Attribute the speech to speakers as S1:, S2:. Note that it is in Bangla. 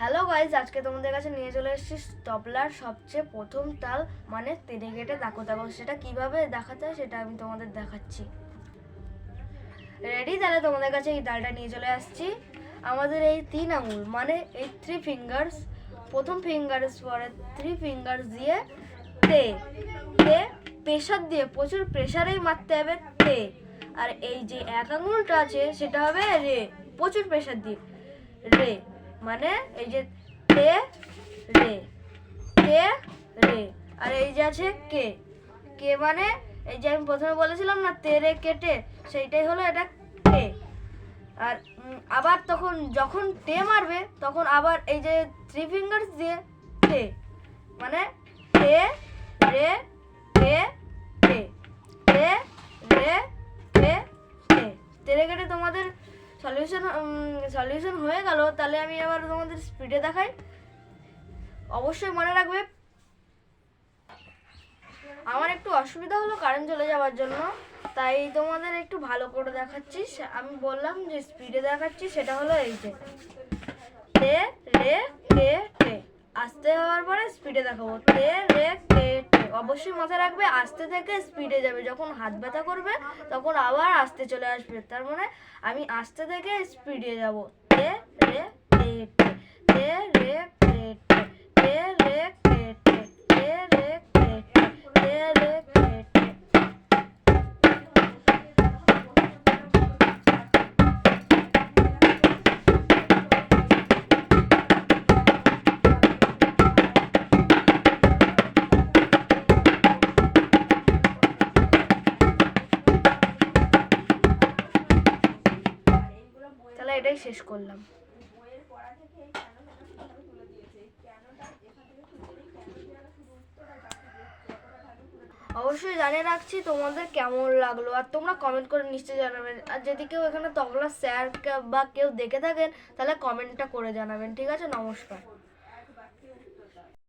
S1: হ্যালো গাইজ আজকে তোমাদের কাছে নিয়ে চলে এসেছি তবলার সবচেয়ে প্রথম তাল মানে তেনে কেটে তাকো তাকো সেটা কীভাবে দেখাতে হয় সেটা আমি তোমাদের দেখাচ্ছি। রেডি তাহলে তোমাদের কাছে এই তালটা নিয়ে চলে আসছি। আমাদের এই তিন আঙুল মানে এই থ্রি ফিঙ্গার্স প্রথম ফিঙ্গার্স পরে থ্রি ফিঙ্গার্স দিয়ে তে তে প্রেশার দিয়ে প্রচুর প্রেশারেই মারতে হবে তে। আর এই যে এক আঙুলটা আছে, সেটা হবে রে, প্রচুর প্রেশার দিয়ে, রে। মানে এই যে তে, রে। তে, রে। আর এই যে আছে কে। কে মানে এই যে আমি প্রথমে বলেছিলাম না তেরে কেটে সেইটাই হলো এটা কে। আর আবার তখন যখন টে মারবে, তখন আবার এই যে থ্রি ফিঙ্গার্স দিয়ে টে মানে টে রে টে টে টে রে টে টে তেরে কেটে তোমাদের সলিউশন সলিউশন হয়ে গেল, তাহলে আমি আবার তোমাদের স্পিডে দেখাই। অবশ্যই মনে রাখবে, আমার একটু অসুবিধা হলো কারেন্ট চলে যাওয়ার জন্য, তাই তোমাদের একটু ভালো করে দেখাচ্ছি। আমি বললাম যে স্পিডে দেখাচ্ছি, সেটা হলো এই যে। রে রে রে টে আস্তে হওয়ার পরে স্পিডে দেখাবো। তে, রে টে অবশ্যই মাথায় রাখবে, আস্তে থেকে স্পিডে যাবে। যখন হাত ব্যথা করবে, তখন আবার আস্তে চলে আসবে। তার মানে আমি আস্তে থেকে স্পিডে যাব। তে, রে টে তে, রে এটাই শেষ করলাম। অবশ্যই জানিয়ে রাখছি তোমাদের কেমন লাগল, আর তোমরা কমেন্ট করে নিশ্চয়ই জানাবেন। আর যদি কেউ এখানে তবলা স্যার বা কেউ দেখে থাকেন, তাহলে কমেন্টটা করে জানাবেন, ঠিক আছে? নমস্কার।